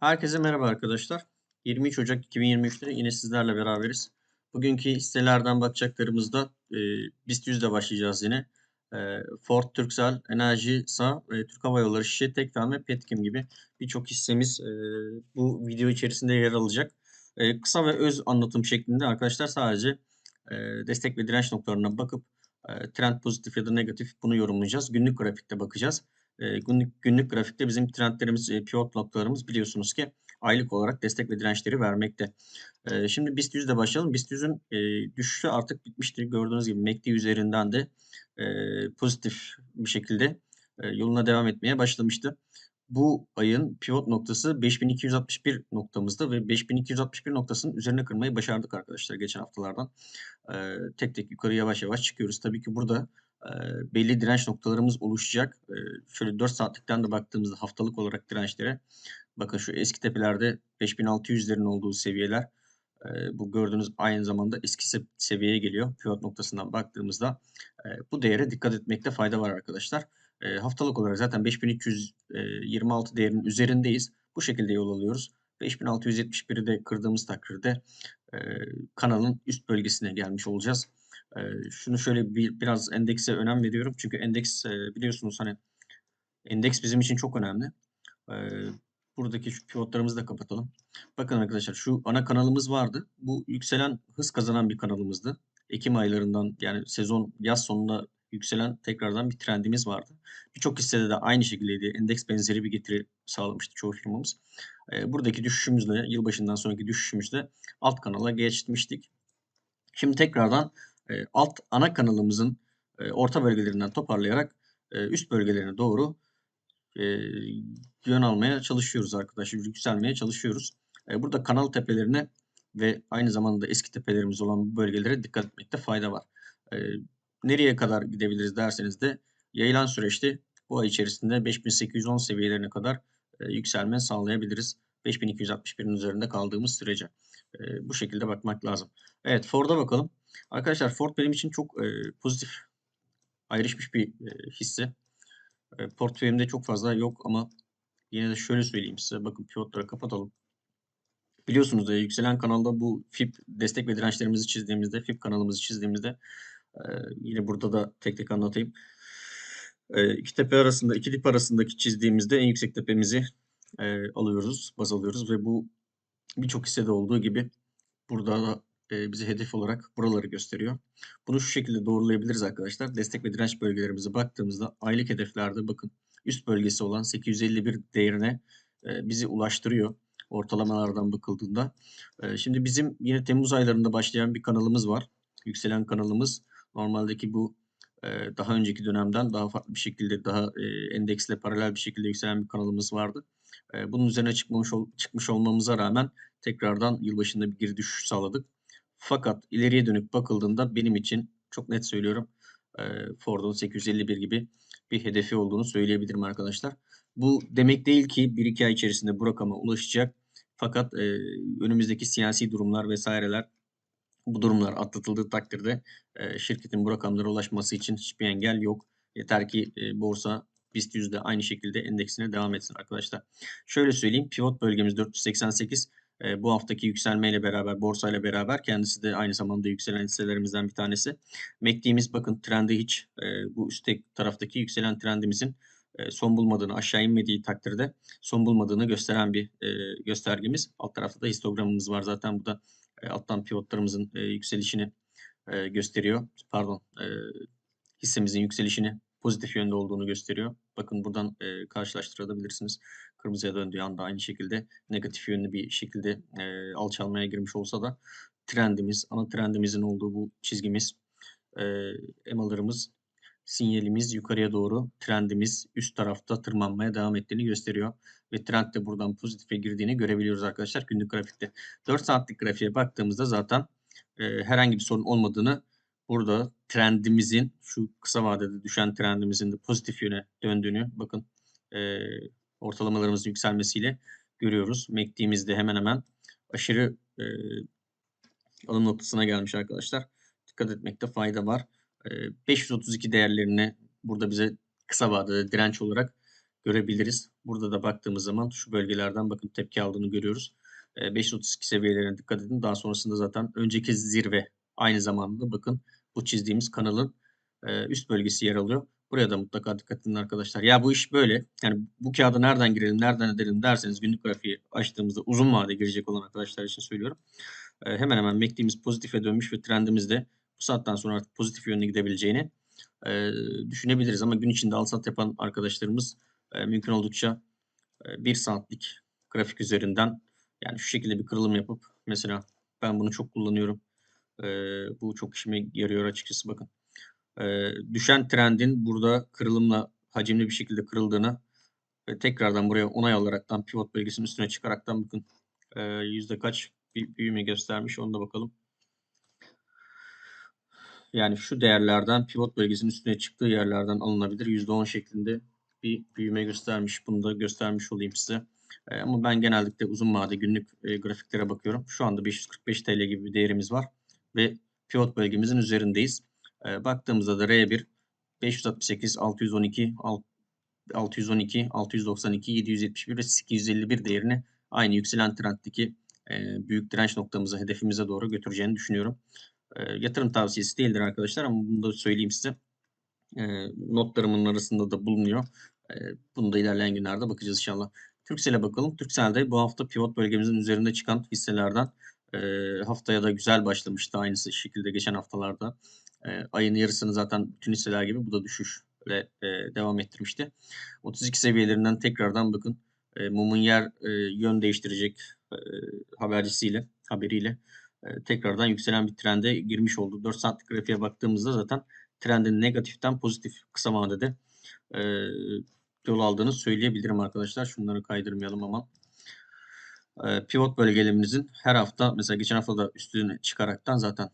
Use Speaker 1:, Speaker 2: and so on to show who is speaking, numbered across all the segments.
Speaker 1: Herkese merhaba arkadaşlar. 23 Ocak 2023'te yine sizlerle beraberiz. Bugünkü hisselerden bakacaklarımızda e, BIST 100'de başlayacağız yine. E, Ford, Turkcell, Enerji, SA, e, Türk Hava Yolları, Şişe, Tekfen ve Petkim gibi birçok hissemiz e, bu video içerisinde yer alacak. E, kısa ve öz anlatım şeklinde arkadaşlar sadece e, destek ve direnç noktalarına bakıp e, trend pozitif ya da negatif bunu yorumlayacağız. Günlük grafikte bakacağız. Günlük, günlük grafikte bizim trendlerimiz, e, pivot noktalarımız biliyorsunuz ki aylık olarak destek ve dirençleri vermekte. Şimdi BIST 100'de başlayalım. BIST 100'ün e, düşüşü artık bitmiştir. Gördüğünüz gibi MACD üzerinden de pozitif bir şekilde yoluna devam etmeye başlamıştı. Bu ayın pivot noktası 5261 noktamızda ve 5261 noktasının üzerine kırmayı başardık arkadaşlar geçen haftalardan. E, tek tek yukarı yavaş yavaş çıkıyoruz. Tabii ki burada e, belli direnç noktalarımız oluşacak. E, şöyle 4 saatlikten de baktığımızda haftalık olarak dirençlere bakın şu eski tepelerde 5600'lerin olduğu seviyeler e, bu gördüğünüz aynı zamanda eski se seviyeye geliyor. Pivot noktasından baktığımızda e, bu değere dikkat etmekte fayda var arkadaşlar. E, haftalık olarak zaten 5326 değerinin üzerindeyiz. Bu şekilde yol alıyoruz. 5671'i de kırdığımız takdirde e, kanalın üst bölgesine gelmiş olacağız. Şunu şöyle bir biraz endekse önem veriyorum. Çünkü endeks biliyorsunuz hani endeks bizim için çok önemli. Buradaki şu pivotlarımızı da kapatalım. Bakın arkadaşlar şu ana kanalımız vardı. Bu yükselen hız kazanan bir kanalımızdı. Ekim aylarından yani sezon yaz sonunda yükselen tekrardan bir trendimiz vardı. Birçok hissede de aynı şekildeydi. Endeks benzeri bir getiri sağlamıştı çoğu firmamız. E, buradaki düşüşümüzle, yılbaşından sonraki düşüşümüzle alt kanala geçmiştik. Şimdi tekrardan e, alt ana kanalımızın e, orta bölgelerinden toparlayarak e, üst bölgelerine doğru e, yön almaya çalışıyoruz arkadaşlar. Yükselmeye çalışıyoruz. E, burada kanal tepelerine ve aynı zamanda eski tepelerimiz olan bu bölgelere dikkat etmekte fayda var. E, nereye kadar gidebiliriz derseniz de yayılan süreçte bu ay içerisinde 5810 seviyelerine kadar e, yükselme sağlayabiliriz. 5261'in üzerinde kaldığımız sürece. E, bu şekilde bakmak lazım. Evet Ford'a bakalım. Arkadaşlar Ford benim için çok e, pozitif ayrışmış bir e, hisse. E, portföyümde çok fazla yok ama yine de şöyle söyleyeyim size. Bakın pivotları kapatalım. Biliyorsunuz e, yükselen kanalda bu FIP destek ve dirençlerimizi çizdiğimizde, FIP kanalımızı çizdiğimizde e, yine burada da tek tek anlatayım. E, iki tepe arasında, iki dip arasındaki çizdiğimizde en yüksek tepemizi e, alıyoruz, baz alıyoruz ve bu birçok hissede olduğu gibi burada da e, bize hedef olarak buraları gösteriyor. Bunu şu şekilde doğrulayabiliriz arkadaşlar. Destek ve direnç bölgelerimize baktığımızda aylık hedeflerde bakın üst bölgesi olan 851 değerine e, bizi ulaştırıyor ortalamalardan bakıldığında. E, şimdi bizim yine Temmuz aylarında başlayan bir kanalımız var. Yükselen kanalımız normaldeki bu e, daha önceki dönemden daha farklı bir şekilde daha e, endeksle paralel bir şekilde yükselen bir kanalımız vardı. E, bunun üzerine çıkmamış ol, çıkmış olmamıza rağmen tekrardan yılbaşında bir geri düşüş sağladık. Fakat ileriye dönük bakıldığında benim için çok net söylüyorum Ford'un 851 gibi bir hedefi olduğunu söyleyebilirim arkadaşlar. Bu demek değil ki 1-2 ay içerisinde bu rakama ulaşacak. Fakat e, önümüzdeki siyasi durumlar vesaireler bu durumlar atlatıldığı takdirde e, şirketin bu rakamlara ulaşması için hiçbir engel yok. Yeter ki e, borsa BIST yüzde aynı şekilde endeksine devam etsin arkadaşlar. Şöyle söyleyeyim pivot bölgemiz 488 e, bu haftaki yükselmeyle beraber, borsayla beraber kendisi de aynı zamanda yükselen hisselerimizden bir tanesi. MACD'miz bakın trendi hiç e, bu üstte taraftaki yükselen trendimizin e, son bulmadığını, aşağı inmediği takdirde son bulmadığını gösteren bir e, göstergemiz. Alt tarafta da histogramımız var zaten bu da e, alttan pivotlarımızın e, yükselişini e, gösteriyor. Pardon, e, hissemizin yükselişini pozitif yönde olduğunu gösteriyor. Bakın buradan e, karşılaştırabilirsiniz. Kırmızıya döndüğü anda aynı şekilde negatif yönlü bir şekilde e, alçalmaya girmiş olsa da trendimiz, ana trendimizin olduğu bu çizgimiz, e, emalarımız, sinyalimiz yukarıya doğru, trendimiz üst tarafta tırmanmaya devam ettiğini gösteriyor. Ve trend de buradan pozitife girdiğini görebiliyoruz arkadaşlar günlük grafikte. 4 saatlik grafiğe baktığımızda zaten e, herhangi bir sorun olmadığını burada trendimizin şu kısa vadede düşen trendimizin de pozitif yöne döndüğünü bakın e, ortalamalarımızın yükselmesiyle görüyoruz. MACD'miz de hemen hemen aşırı e, alım noktasına gelmiş arkadaşlar. Dikkat etmekte fayda var. E, 532 değerlerini burada bize kısa vadede direnç olarak görebiliriz. Burada da baktığımız zaman şu bölgelerden bakın tepki aldığını görüyoruz. E, 532 seviyelerine dikkat edin. Daha sonrasında zaten önceki zirve aynı zamanda bakın bu çizdiğimiz kanalın e, üst bölgesi yer alıyor. Buraya da mutlaka dikkat edin arkadaşlar. Ya bu iş böyle. Yani bu kağıda nereden girelim, nereden edelim derseniz günlük grafiği açtığımızda uzun vade girecek olan arkadaşlar için söylüyorum. E, hemen hemen MACD'miz pozitife dönmüş ve trendimiz de bu saatten sonra artık pozitif yönde gidebileceğini e, düşünebiliriz. Ama gün içinde al sat yapan arkadaşlarımız e, mümkün oldukça e, 1 saatlik grafik üzerinden yani şu şekilde bir kırılım yapıp mesela ben bunu çok kullanıyorum. E, bu çok işime yarıyor açıkçası bakın. E, düşen trendin burada kırılımla hacimli bir şekilde kırıldığını ve tekrardan buraya onay alaraktan pivot bölgesinin üstüne çıkaraktan bakın e, yüzde kaç bir büyüme göstermiş onu da bakalım. Yani şu değerlerden pivot bölgesinin üstüne çıktığı yerlerden alınabilir. %10 şeklinde bir büyüme göstermiş. Bunu da göstermiş olayım size. E, ama ben genellikle uzun vade günlük e, grafiklere bakıyorum. Şu anda 545 TL gibi bir değerimiz var. Ve pivot bölgemizin üzerindeyiz. E, baktığımızda da R1 568, 612, 612, 692, 771 ve 851 değerini aynı yükselen trenddeki e, büyük direnç noktamıza, hedefimize doğru götüreceğini düşünüyorum. E, yatırım tavsiyesi değildir arkadaşlar ama bunu da söyleyeyim size. E, notlarımın arasında da bulunuyor. E, bunu da ilerleyen günlerde bakacağız inşallah. Türksel'e bakalım. Türksel'de bu hafta pivot bölgemizin üzerinde çıkan hisselerden e, haftaya da güzel başlamıştı. Aynı şekilde geçen haftalarda. E, ayın yarısını zaten bütün hisseler gibi bu da düşüşle e, devam ettirmişti. 32 seviyelerinden tekrardan bakın e, mumun yer e, yön değiştirecek e, habercisiyle, haberiyle e, tekrardan yükselen bir trende girmiş oldu. 4 saatlik grafiğe baktığımızda zaten trendin negatiften pozitif kısa vadede e, yol aldığını söyleyebilirim arkadaşlar. Şunları kaydırmayalım ama. E, pivot bölgelerimizin her hafta mesela geçen hafta da üstüne çıkaraktan zaten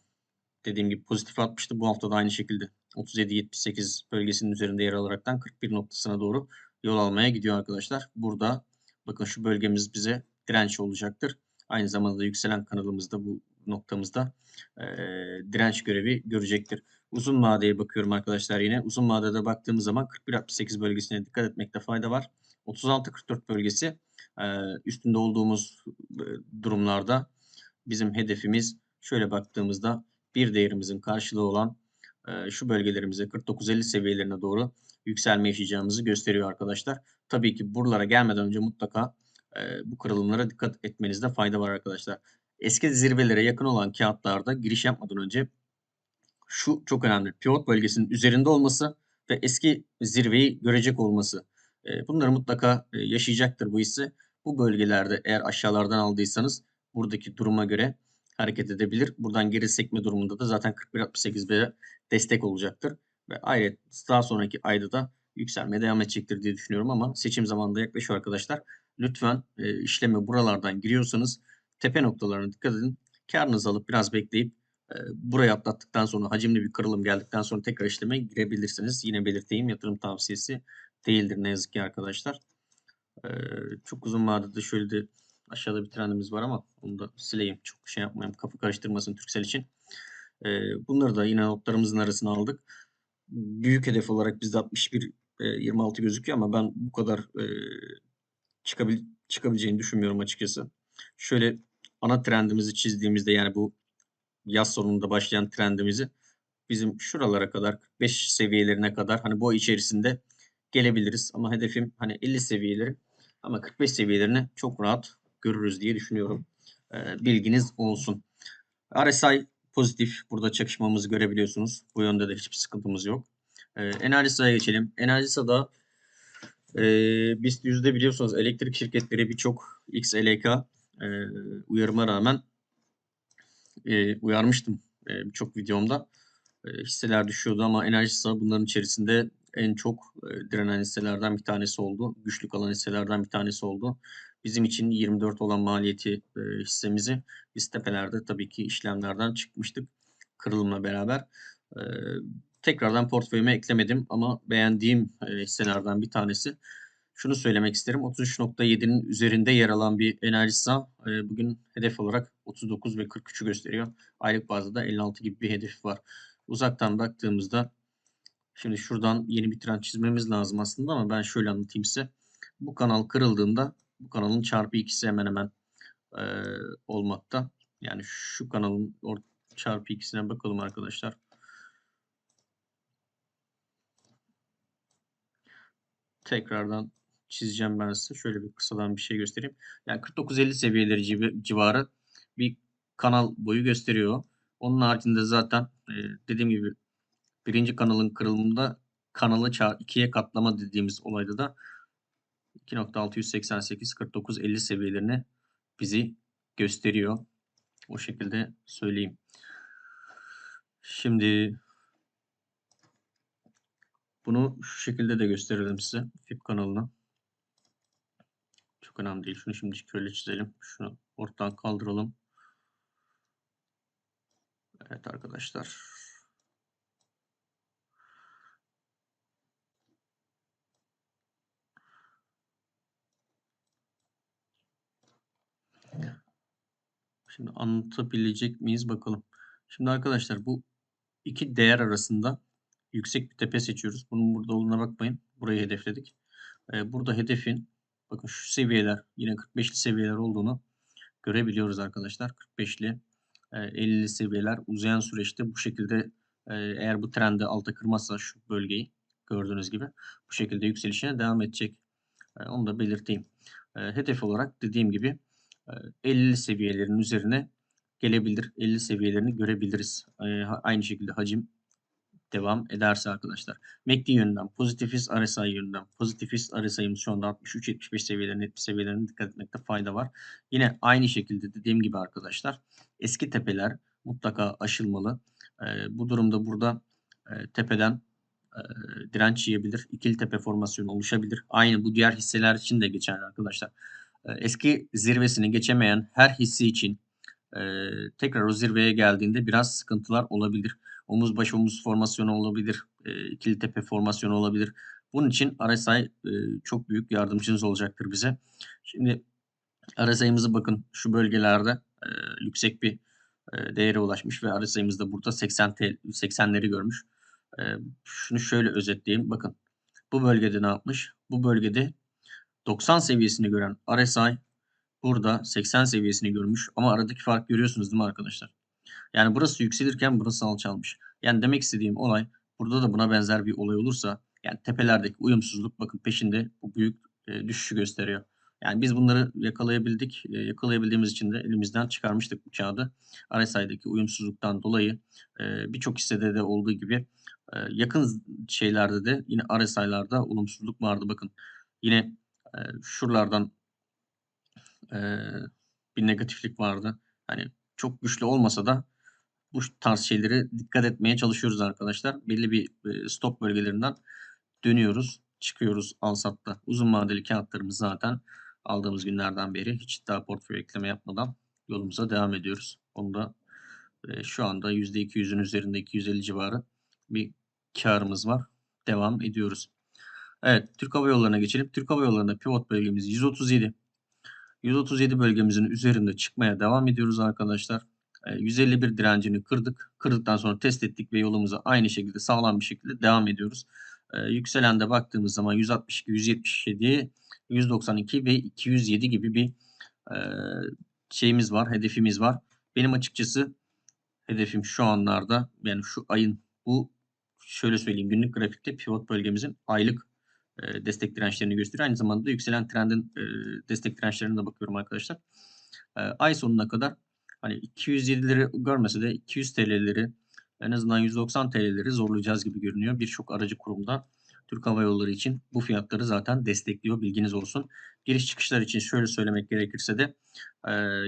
Speaker 1: dediğim gibi pozitif atmıştı. Bu hafta da aynı şekilde 37-78 bölgesinin üzerinde yer alaraktan 41 noktasına doğru yol almaya gidiyor arkadaşlar. Burada bakın şu bölgemiz bize direnç olacaktır. Aynı zamanda yükselen kanalımızda bu noktamızda e, direnç görevi görecektir. Uzun vadeye bakıyorum arkadaşlar yine. Uzun vadede baktığımız zaman 41-68 bölgesine dikkat etmekte fayda var. 36-44 bölgesi e, üstünde olduğumuz durumlarda bizim hedefimiz şöyle baktığımızda bir değerimizin karşılığı olan e, şu bölgelerimize 49-50 seviyelerine doğru yükselme yaşayacağımızı gösteriyor arkadaşlar. Tabii ki buralara gelmeden önce mutlaka e, bu kırılımlara dikkat etmenizde fayda var arkadaşlar. Eski zirvelere yakın olan kağıtlarda giriş yapmadan önce şu çok önemli. Pivot bölgesinin üzerinde olması ve eski zirveyi görecek olması. E, bunları mutlaka yaşayacaktır bu hisse. Bu bölgelerde eğer aşağılardan aldıysanız buradaki duruma göre hareket edebilir. Buradan geri sekme durumunda da zaten 41.68 destek olacaktır. Ve ayrıca daha sonraki ayda da yükselmeye devam edecektir diye düşünüyorum ama seçim zamanında yaklaşıyor arkadaşlar. Lütfen e, işleme buralardan giriyorsanız tepe noktalarına dikkat edin. Karnınızı alıp biraz bekleyip e, burayı atlattıktan sonra hacimli bir kırılım geldikten sonra tekrar işleme girebilirsiniz. Yine belirteyim yatırım tavsiyesi değildir ne yazık ki arkadaşlar. E, çok uzun vadede şöyle de aşağıda bir trendimiz var ama onu da sileyim. Çok şey yapmayayım. Kafa karıştırmasın Türksel için. E, bunları da yine notlarımızın arasına aldık. Büyük hedef olarak bizde 61 e, 26 gözüküyor ama ben bu kadar e, çıkabil çıkabileceğini düşünmüyorum açıkçası. Şöyle ana trendimizi çizdiğimizde yani bu yaz sonunda başlayan trendimizi bizim şuralara kadar 45 seviyelerine kadar hani bu ay içerisinde gelebiliriz. Ama hedefim hani 50 seviyeleri ama 45 seviyelerini çok rahat görürüz diye düşünüyorum. Ee, bilginiz olsun. RSI pozitif. Burada çakışmamızı görebiliyorsunuz. Bu yönde de hiçbir sıkıntımız yok. Ee, Enerjisa'ya geçelim. Enerjisa'da e, BIST yüzde biliyorsunuz elektrik şirketleri birçok XLK e, uyarıma rağmen e, uyarmıştım e, birçok videomda. E, hisseler düşüyordu ama Enerjisa bunların içerisinde en çok e, direnen hisselerden bir tanesi oldu. Güçlü kalan hisselerden bir tanesi oldu. Bizim için 24 olan maliyeti e, hissemizi biz tepelerde tabii ki işlemlerden çıkmıştık kırılımla beraber. E, tekrardan portföyüme eklemedim ama beğendiğim e, hisselerden bir tanesi. Şunu söylemek isterim. 33.7'nin üzerinde yer alan bir Enerjisa e, bugün hedef olarak 39 ve 43'ü gösteriyor. Aylık bazda da 56 gibi bir hedef var. Uzaktan baktığımızda şimdi şuradan yeni bir trend çizmemiz lazım aslında ama ben şöyle anlatayım size. Bu kanal kırıldığında bu kanalın çarpı ikisi hemen hemen e, olmakta. Yani şu kanalın or- çarpı ikisine bakalım arkadaşlar. Tekrardan çizeceğim ben size. Şöyle bir kısadan bir şey göstereyim. Yani 49-50 seviyeleri civ- civarı bir kanal boyu gösteriyor. Onun haricinde zaten e, dediğim gibi birinci kanalın kırılımında kanalı ikiye katlama dediğimiz olayda da 2.688 49 50 seviyelerini bizi gösteriyor. O şekilde söyleyeyim. Şimdi bunu şu şekilde de gösterelim size FIP kanalına. Çok önemli değil. Şunu şimdi şöyle çizelim. Şunu ortadan kaldıralım. Evet arkadaşlar. Şimdi anlatabilecek miyiz bakalım. Şimdi arkadaşlar bu iki değer arasında yüksek bir tepe seçiyoruz. Bunun burada olduğuna bakmayın. Burayı hedefledik. Ee, burada hedefin bakın şu seviyeler yine 45'li seviyeler olduğunu görebiliyoruz arkadaşlar. 45'li 50'li seviyeler uzayan süreçte bu şekilde e, eğer bu trendi alta kırmazsa şu bölgeyi gördüğünüz gibi bu şekilde yükselişine devam edecek. E, onu da belirteyim. E, hedef olarak dediğim gibi 50 seviyelerin üzerine gelebilir. 50 seviyelerini görebiliriz. Aynı şekilde hacim devam ederse arkadaşlar. MACD yönünden pozitifiz, RSI yönünden pozitifiz. RSI'miz şu anda 63-75 seviyelerine, 70 seviyelerine dikkat etmekte fayda var. Yine aynı şekilde dediğim gibi arkadaşlar eski tepeler mutlaka aşılmalı. Bu durumda burada tepeden direnç yiyebilir. İkili tepe formasyonu oluşabilir. Aynı bu diğer hisseler için de geçerli arkadaşlar. Eski zirvesini geçemeyen her hissi için tekrar o zirveye geldiğinde biraz sıkıntılar olabilir. Omuz baş omuz formasyonu olabilir. ikili tepe formasyonu olabilir. Bunun için RSI çok büyük yardımcınız olacaktır bize. Şimdi RSI'mızı bakın şu bölgelerde yüksek bir değere ulaşmış ve RSI'miz de burada 80 80'leri görmüş. şunu şöyle özetleyeyim. Bakın bu bölgede ne yapmış? Bu bölgede 90 seviyesini gören RSI burada 80 seviyesini görmüş ama aradaki fark görüyorsunuz değil mi arkadaşlar? Yani burası yükselirken burası alçalmış. Yani demek istediğim olay burada da buna benzer bir olay olursa yani tepelerdeki uyumsuzluk bakın peşinde bu büyük e, düşüşü gösteriyor. Yani biz bunları yakalayabildik. E, yakalayabildiğimiz için de elimizden çıkarmıştık bu kağıdı. RSI'deki uyumsuzluktan dolayı e, birçok hissede de olduğu gibi e, yakın şeylerde de yine RSI'larda olumsuzluk vardı. Bakın yine e, şuralardan e, bir negatiflik vardı. Hani çok güçlü olmasa da bu tarz şeyleri dikkat etmeye çalışıyoruz arkadaşlar. Belli bir stop bölgelerinden dönüyoruz, çıkıyoruz al-satta. Uzun vadeli kağıtlarımız zaten aldığımız günlerden beri hiç daha portföy ekleme yapmadan yolumuza devam ediyoruz. Onu da e, şu anda %200'ün üzerinde 250 civarı bir karımız var. Devam ediyoruz. Evet Türk Hava Yolları'na geçelim. Türk Hava Yolları'nda pivot bölgemiz 137. 137 bölgemizin üzerinde çıkmaya devam ediyoruz arkadaşlar. 151 direncini kırdık. Kırdıktan sonra test ettik ve yolumuza aynı şekilde sağlam bir şekilde devam ediyoruz. Yükselende baktığımız zaman 162, 177, 192 ve 207 gibi bir şeyimiz var, hedefimiz var. Benim açıkçası hedefim şu anlarda yani şu ayın bu şöyle söyleyeyim günlük grafikte pivot bölgemizin aylık destek dirençlerini gösteriyor. Aynı zamanda yükselen trendin destek dirençlerine de bakıyorum arkadaşlar. ay sonuna kadar hani 207'leri görmese de 200 TL'leri en azından 190 TL'leri zorlayacağız gibi görünüyor. Birçok aracı kurumda Türk Hava Yolları için bu fiyatları zaten destekliyor. Bilginiz olsun. Giriş çıkışlar için şöyle söylemek gerekirse de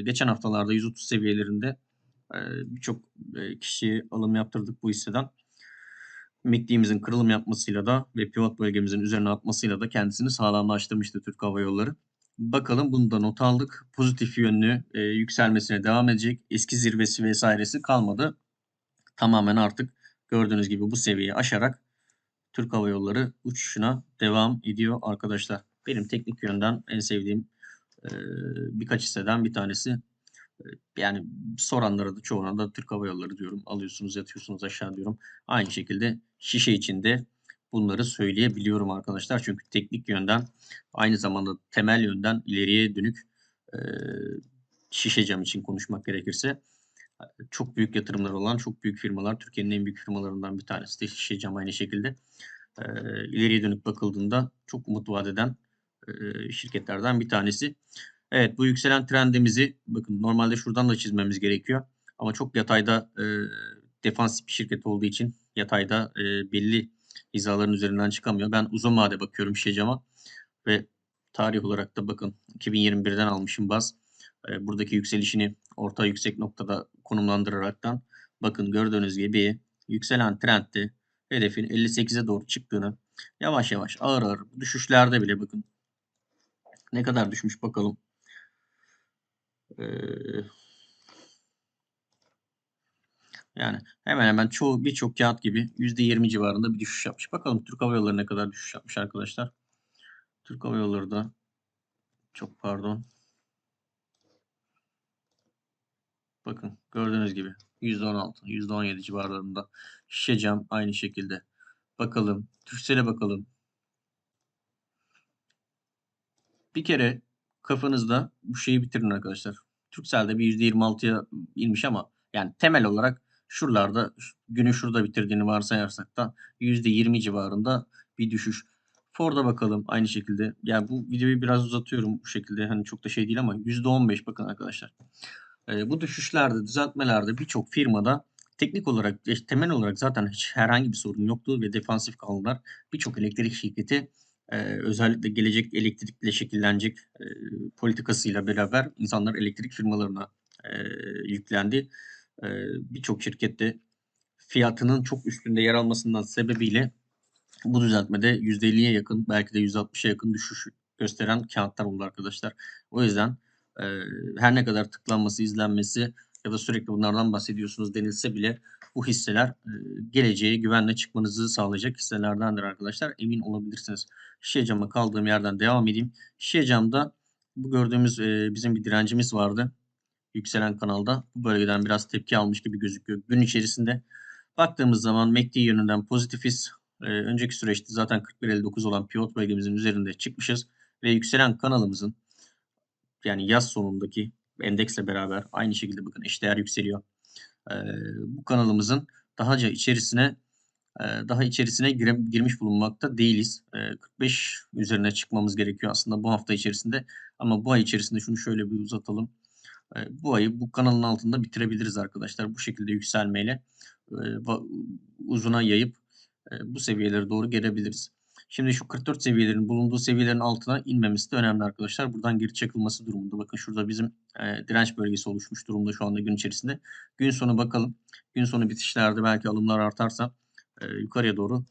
Speaker 1: geçen haftalarda 130 seviyelerinde birçok kişiye alım yaptırdık bu hisseden. MACD'mizin kırılım yapmasıyla da ve pivot bölgemizin üzerine atmasıyla da kendisini sağlamlaştırmıştı Türk Hava Yolları. Bakalım bunu da not aldık. Pozitif yönlü e, yükselmesine devam edecek. Eski zirvesi vesairesi kalmadı. Tamamen artık gördüğünüz gibi bu seviyeyi aşarak Türk Hava Yolları uçuşuna devam ediyor arkadaşlar. Benim teknik yönden en sevdiğim e, birkaç hisseden bir tanesi yani soranlara da çoğuna da Türk Hava Yolları diyorum. Alıyorsunuz yatıyorsunuz aşağı diyorum. Aynı şekilde şişe içinde bunları söyleyebiliyorum arkadaşlar. Çünkü teknik yönden aynı zamanda temel yönden ileriye dönük e, şişe cam için konuşmak gerekirse çok büyük yatırımlar olan çok büyük firmalar. Türkiye'nin en büyük firmalarından bir tanesi de şişe cam aynı şekilde. E, ileriye dönük bakıldığında çok umut vadeden e, şirketlerden bir tanesi. Evet bu yükselen trendimizi bakın normalde şuradan da çizmemiz gerekiyor. Ama çok yatayda e, defansif bir şirket olduğu için yatayda e, belli hizaların üzerinden çıkamıyor. Ben uzun vade bakıyorum Şecam'a ve tarih olarak da bakın 2021'den almışım baz. E, buradaki yükselişini orta yüksek noktada konumlandıraraktan bakın gördüğünüz gibi yükselen trendde hedefin 58'e doğru çıktığını yavaş yavaş ağır ağır düşüşlerde bile bakın ne kadar düşmüş bakalım. Ee, yani hemen hemen çoğu birçok kağıt gibi %20 civarında bir düşüş yapmış. Bakalım Türk Hava Yolları ne kadar düşüş yapmış arkadaşlar. Türk Hava Yolları da çok pardon. Bakın gördüğünüz gibi %16, %17 civarlarında. Şişe cam aynı şekilde. Bakalım. Türksel'e bakalım. Bir kere kafanızda bu şeyi bitirin arkadaşlar. Turkcell'de bir %26'ya inmiş ama yani temel olarak şuralarda günü şurada bitirdiğini varsayarsak da %20 civarında bir düşüş. Ford'a bakalım aynı şekilde. Yani bu videoyu biraz uzatıyorum bu şekilde. Hani çok da şey değil ama %15 bakın arkadaşlar. Ee, bu düşüşlerde, düzeltmelerde birçok firmada teknik olarak, temel olarak zaten hiç herhangi bir sorun yoktu ve defansif kaldılar. Birçok elektrik şirketi e, özellikle gelecek elektrikle şekillenecek e, politikasıyla beraber insanlar elektrik firmalarına e, yüklendi. E, Birçok şirkette fiyatının çok üstünde yer almasından sebebiyle bu düzeltmede %50'ye yakın belki de %60'a yakın düşüş gösteren kağıtlar oldu arkadaşlar. O yüzden e, her ne kadar tıklanması, izlenmesi ya da sürekli bunlardan bahsediyorsunuz denilse bile bu hisseler e, geleceğe güvenle çıkmanızı sağlayacak hisselerdendir arkadaşlar. Emin olabilirsiniz. Şişe cama kaldığım yerden devam edeyim. Şişe camda bu gördüğümüz e, bizim bir direncimiz vardı. Yükselen kanalda. Bu bölgeden biraz tepki almış gibi gözüküyor. Gün içerisinde baktığımız zaman MACD yönünden pozitifiz. E, önceki süreçte zaten 41.59 olan pivot bölgemizin üzerinde çıkmışız. Ve yükselen kanalımızın yani yaz sonundaki endeksle beraber aynı şekilde bakın eşdeğer yükseliyor. Bu kanalımızın dahaca içerisine daha içerisine girmiş bulunmakta değiliz. E, 45 üzerine çıkmamız gerekiyor aslında bu hafta içerisinde. Ama bu ay içerisinde şunu şöyle bir uzatalım. Bu ayı bu kanalın altında bitirebiliriz arkadaşlar. Bu şekilde yükselmeyle uzuna yayıp bu seviyelere doğru gelebiliriz. Şimdi şu 44 seviyelerin bulunduğu seviyelerin altına inmemesi de önemli arkadaşlar. Buradan geri çakılması durumunda. Bakın şurada bizim e, direnç bölgesi oluşmuş durumda şu anda gün içerisinde. Gün sonu bakalım. Gün sonu bitişlerde belki alımlar artarsa e, yukarıya doğru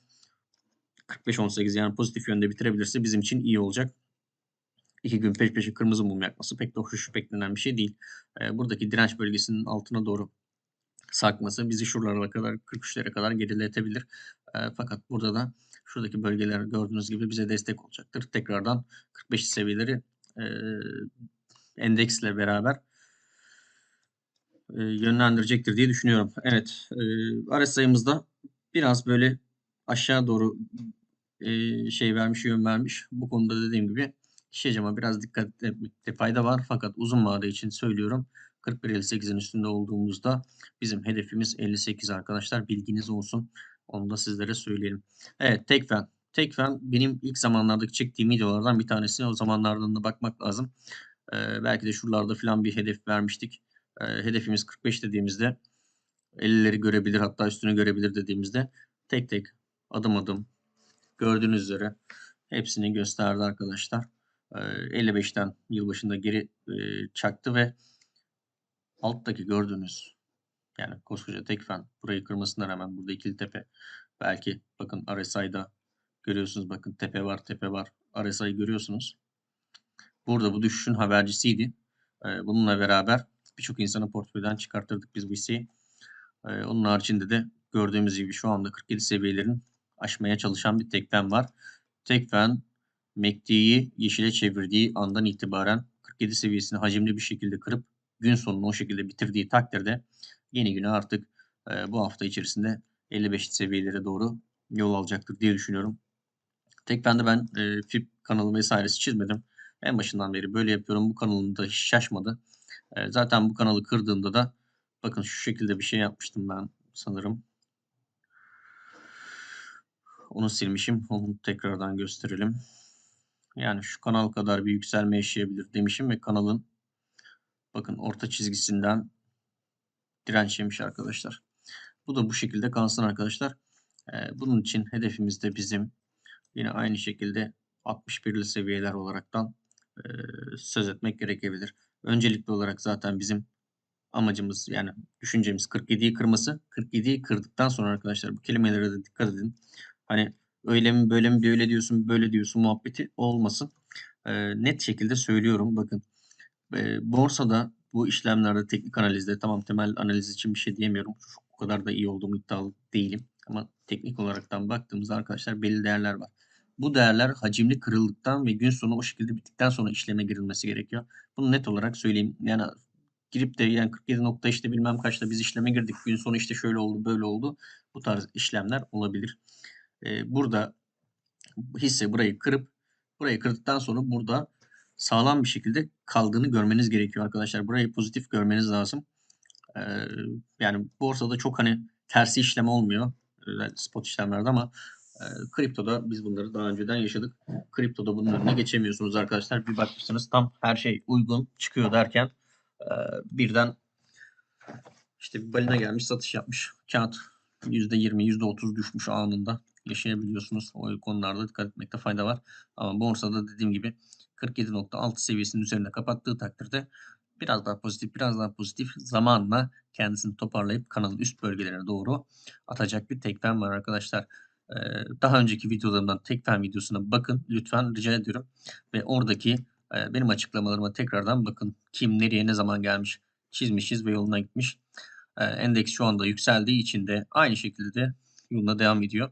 Speaker 1: 45-18 yani pozitif yönde bitirebilirse bizim için iyi olacak. İki gün peş peşe kırmızı mum yakması pek de hoş beklenen bir şey değil. E, buradaki direnç bölgesinin altına doğru sarkması bizi şuralara kadar 43'lere kadar geriletebilir. E, fakat burada da Şuradaki bölgeler gördüğünüz gibi bize destek olacaktır. Tekrardan 45 seviyeleri e, endeksle beraber e, yönlendirecektir diye düşünüyorum. Evet, e, sayımızda biraz böyle aşağı doğru e, şey vermiş, yön vermiş. Bu konuda dediğim gibi şişecama biraz dikkat etmekte fayda var. Fakat uzun vade için söylüyorum. 41.58'in üstünde olduğumuzda bizim hedefimiz 58 arkadaşlar. Bilginiz olsun. Onu da sizlere söyleyelim. Evet Tekfen. Tekfen benim ilk zamanlardaki çektiğim videolardan bir tanesi. O zamanlardan da bakmak lazım. Ee, belki de şuralarda falan bir hedef vermiştik. Ee, hedefimiz 45 dediğimizde 50'leri görebilir hatta üstünü görebilir dediğimizde tek tek adım adım gördüğünüz üzere hepsini gösterdi arkadaşlar. Ee, 55'ten yılbaşında geri e, çaktı ve alttaki gördüğünüz yani koskoca Tekfen burayı kırmasına rağmen burada ikili tepe. Belki bakın RSI'da görüyorsunuz bakın tepe var tepe var. RSI'yi görüyorsunuz. Burada bu düşüşün habercisiydi. Ee, bununla beraber birçok insanı portföyden çıkartırdık biz bu hisseyi. Ee, onun haricinde de gördüğümüz gibi şu anda 47 seviyelerin aşmaya çalışan bir tekfen var. Tekfen MACD'yi yeşile çevirdiği andan itibaren 47 seviyesini hacimli bir şekilde kırıp gün sonunu o şekilde bitirdiği takdirde yeni güne artık e, bu hafta içerisinde 55 seviyelere doğru yol alacaktır diye düşünüyorum. Tekfen'de ben e, FIP kanalı vesairesi çizmedim. En başından beri böyle yapıyorum. Bu kanalım da hiç şaşmadı. E, zaten bu kanalı kırdığımda da bakın şu şekilde bir şey yapmıştım ben sanırım. Onu silmişim. Onu tekrardan gösterelim. Yani şu kanal kadar bir yükselme yaşayabilir demişim ve kanalın bakın orta çizgisinden direnç yemiş arkadaşlar. Bu da bu şekilde kalsın arkadaşlar. Ee, bunun için hedefimiz de bizim yine aynı şekilde 61'li seviyeler olaraktan e, söz etmek gerekebilir. Öncelikli olarak zaten bizim amacımız yani düşüncemiz 47'yi kırması. 47'yi kırdıktan sonra arkadaşlar bu kelimelere de dikkat edin. Hani öyle mi böyle mi böyle diyorsun böyle diyorsun muhabbeti olmasın. E, net şekilde söylüyorum bakın. E, borsada bu işlemlerde teknik analizde tamam temel analiz için bir şey diyemiyorum. O kadar da iyi olduğumu iddialı değilim. Ama teknik olaraktan baktığımızda arkadaşlar belli değerler var. Bu değerler hacimli kırıldıktan ve gün sonu o şekilde bittikten sonra işleme girilmesi gerekiyor. Bunu net olarak söyleyeyim. Yani girip de yani 47 nokta işte bilmem kaçta biz işleme girdik. Gün sonu işte şöyle oldu böyle oldu. Bu tarz işlemler olabilir. Ee, burada hisse burayı kırıp burayı kırdıktan sonra burada sağlam bir şekilde kaldığını görmeniz gerekiyor arkadaşlar. Burayı pozitif görmeniz lazım. Ee, yani borsada çok hani tersi işlem olmuyor. Spot işlemlerde ama e, kriptoda biz bunları daha önceden yaşadık. Kriptoda bunun önüne geçemiyorsunuz arkadaşlar. Bir bakmışsınız tam her şey uygun çıkıyor derken e, birden işte bir balina gelmiş satış yapmış. Kağıt %20, %30 düşmüş anında yaşayabiliyorsunuz. O konularda dikkat etmekte fayda var. Ama borsada dediğim gibi 47.6 seviyesinin üzerinde kapattığı takdirde biraz daha pozitif, biraz daha pozitif zamanla kendisini toparlayıp kanalın üst bölgelerine doğru atacak bir tekfen var arkadaşlar. Ee, daha önceki videolarımdan tekfen videosuna bakın lütfen rica ediyorum. Ve oradaki e, benim açıklamalarıma tekrardan bakın. Kim nereye ne zaman gelmiş çizmişiz ve yoluna gitmiş. Ee, endeks şu anda yükseldiği için de aynı şekilde de yoluna devam ediyor.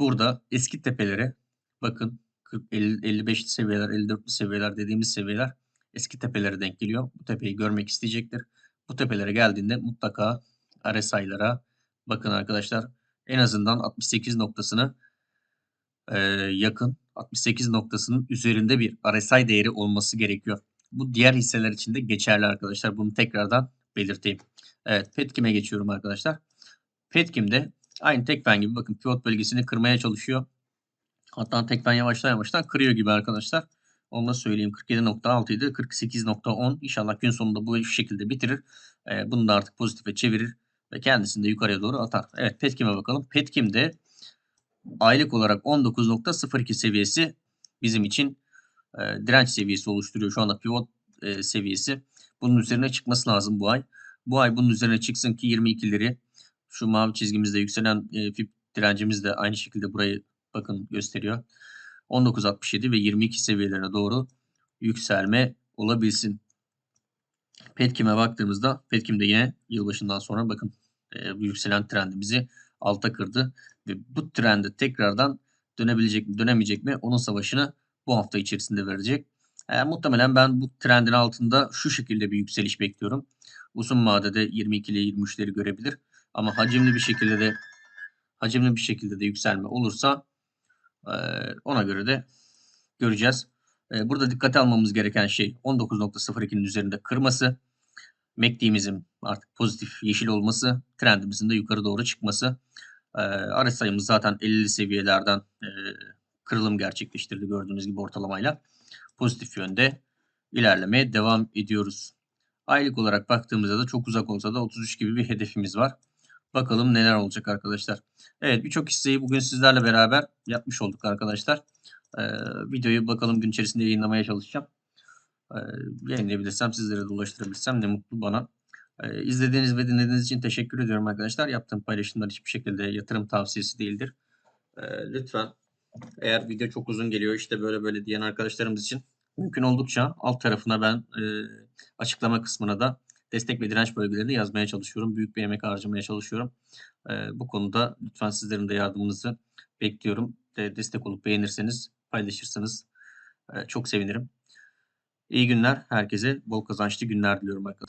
Speaker 1: Burada eski tepelere bakın 40, 50, 55 seviyeler, 54 seviyeler dediğimiz seviyeler eski tepelere denk geliyor. Bu tepeyi görmek isteyecektir. Bu tepelere geldiğinde mutlaka RSI'lara bakın arkadaşlar. En azından 68 noktasını e, yakın 68 noktasının üzerinde bir RSI değeri olması gerekiyor. Bu diğer hisseler için de geçerli arkadaşlar. Bunu tekrardan belirteyim. Evet Petkim'e geçiyorum arkadaşlar. Petkim'de aynı Tekfen gibi bakın pivot bölgesini kırmaya çalışıyor. Hatta Tekfen yavaştan yavaştan kırıyor gibi arkadaşlar. Onu da söyleyeyim. 47.6 idi. 48.10. İnşallah gün sonunda bu şekilde bitirir. E, bunu da artık pozitife çevirir. Ve kendisini de yukarıya doğru atar. Evet Petkim'e bakalım. Petkim'de aylık olarak 19.02 seviyesi bizim için e, direnç seviyesi oluşturuyor. Şu anda pivot e, seviyesi. Bunun üzerine çıkması lazım bu ay. Bu ay bunun üzerine çıksın ki 22'leri şu mavi çizgimizde yükselen e, FIP direncimiz de aynı şekilde burayı bakın gösteriyor. 19.67 ve 22 seviyelerine doğru yükselme olabilsin. Petkim'e baktığımızda Petkim de yine yılbaşından sonra bakın e, bu yükselen trendimizi alta kırdı. Ve bu trende tekrardan dönebilecek mi dönemeyecek mi onun savaşını bu hafta içerisinde verecek. E, muhtemelen ben bu trendin altında şu şekilde bir yükseliş bekliyorum. Uzun vadede 22 ile 23'leri görebilir. Ama hacimli bir şekilde de hacimli bir şekilde de yükselme olursa e, ona göre de göreceğiz. E, burada dikkate almamız gereken şey 19.02'nin üzerinde kırması. MACD'mizin artık pozitif yeşil olması, trendimizin de yukarı doğru çıkması. E, RSI sayımız zaten 50 seviyelerden e, kırılım gerçekleştirdi gördüğünüz gibi ortalamayla. Pozitif yönde ilerlemeye devam ediyoruz. Aylık olarak baktığımızda da çok uzak olsa da 33 gibi bir hedefimiz var. Bakalım neler olacak arkadaşlar. Evet birçok hisseyi bugün sizlerle beraber yapmış olduk arkadaşlar. Ee, videoyu bakalım gün içerisinde yayınlamaya çalışacağım. Ee, yayınlayabilirsem sizlere de ulaştırabilsem ne mutlu bana. Ee, izlediğiniz ve dinlediğiniz için teşekkür ediyorum arkadaşlar. Yaptığım paylaşımlar hiçbir şekilde yatırım tavsiyesi değildir. Ee, lütfen eğer video çok uzun geliyor işte böyle böyle diyen arkadaşlarımız için mümkün oldukça alt tarafına ben e, açıklama kısmına da destek ve direnç bölgelerini yazmaya çalışıyorum. Büyük bir emek harcamaya çalışıyorum. E, bu konuda lütfen sizlerin de yardımınızı bekliyorum. De, destek olup beğenirseniz, paylaşırsanız e, çok sevinirim. İyi günler herkese. Bol kazançlı günler diliyorum arkadaşlar.